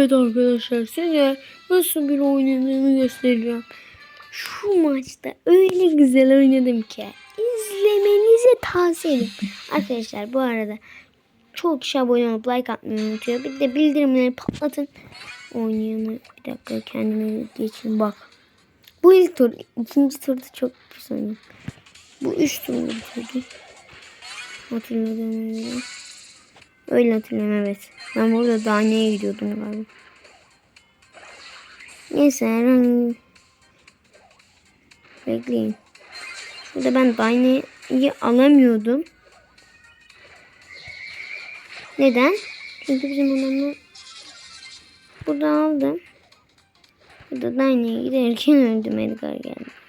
Evet arkadaşlar size nasıl bir oynadığımı göstereceğim. Şu maçta öyle güzel oynadım ki izlemenizi tavsiye ederim. Arkadaşlar bu arada çok kişi abone olup like atmayı unutuyor. Bir de bildirimleri patlatın. Oynayalım. Bir dakika kendime geçeyim bak. Bu ilk tur. ikinci turda çok pis oynadım. Bu üç turda bitirdim. Hatırladığım göre. Öyle hatırlıyorum evet. Ben burada Dane'ye gidiyordum galiba. Neyse herhangi Bekleyin. Burada ben Dane'yi alamıyordum. Neden? Çünkü bizim adamlar burada aldım. Burada Dane'ye giderken öldüm Edgar geldi.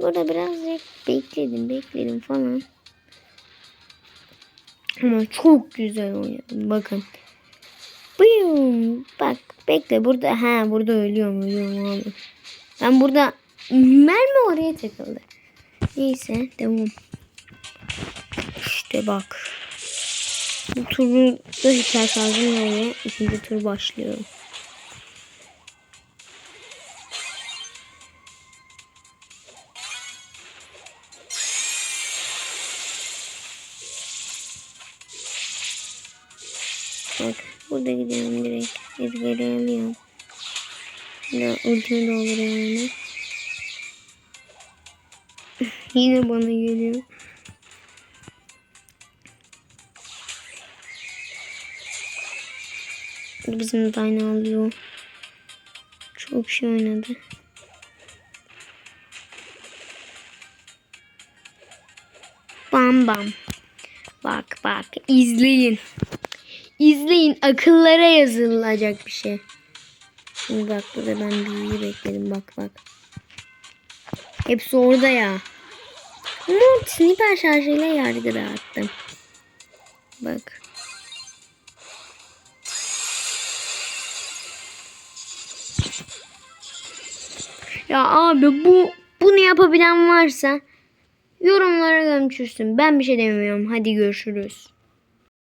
Burada birazcık bekledim bekledim falan. Ama çok güzel oynadım bakın. Buyum. Bak bekle burada ha burada ölüyorum ölüyorum abi. Ben burada mermi oraya takıldı. Neyse devam. İşte bak. Bu turu da hiper şarjım. İkinci tur başlıyorum. Bak burada gidiyorum direkt. Edgar'ı alıyorum. Ya ultimi dolduruyorum yine. yine bana geliyor. Bizim Dayna alıyor. Çok şey oynadı. Bam bam. Bak bak izleyin. İzleyin akıllara yazılacak bir şey. Şimdi bak burada ben büyüyü bekledim bak bak. Hepsi orada ya. Ama sniper şarjıyla yargı dağıttım. Bak. Ya abi bu bunu yapabilen varsa yorumlara gömçürsün. Ben bir şey demiyorum. Hadi görüşürüz.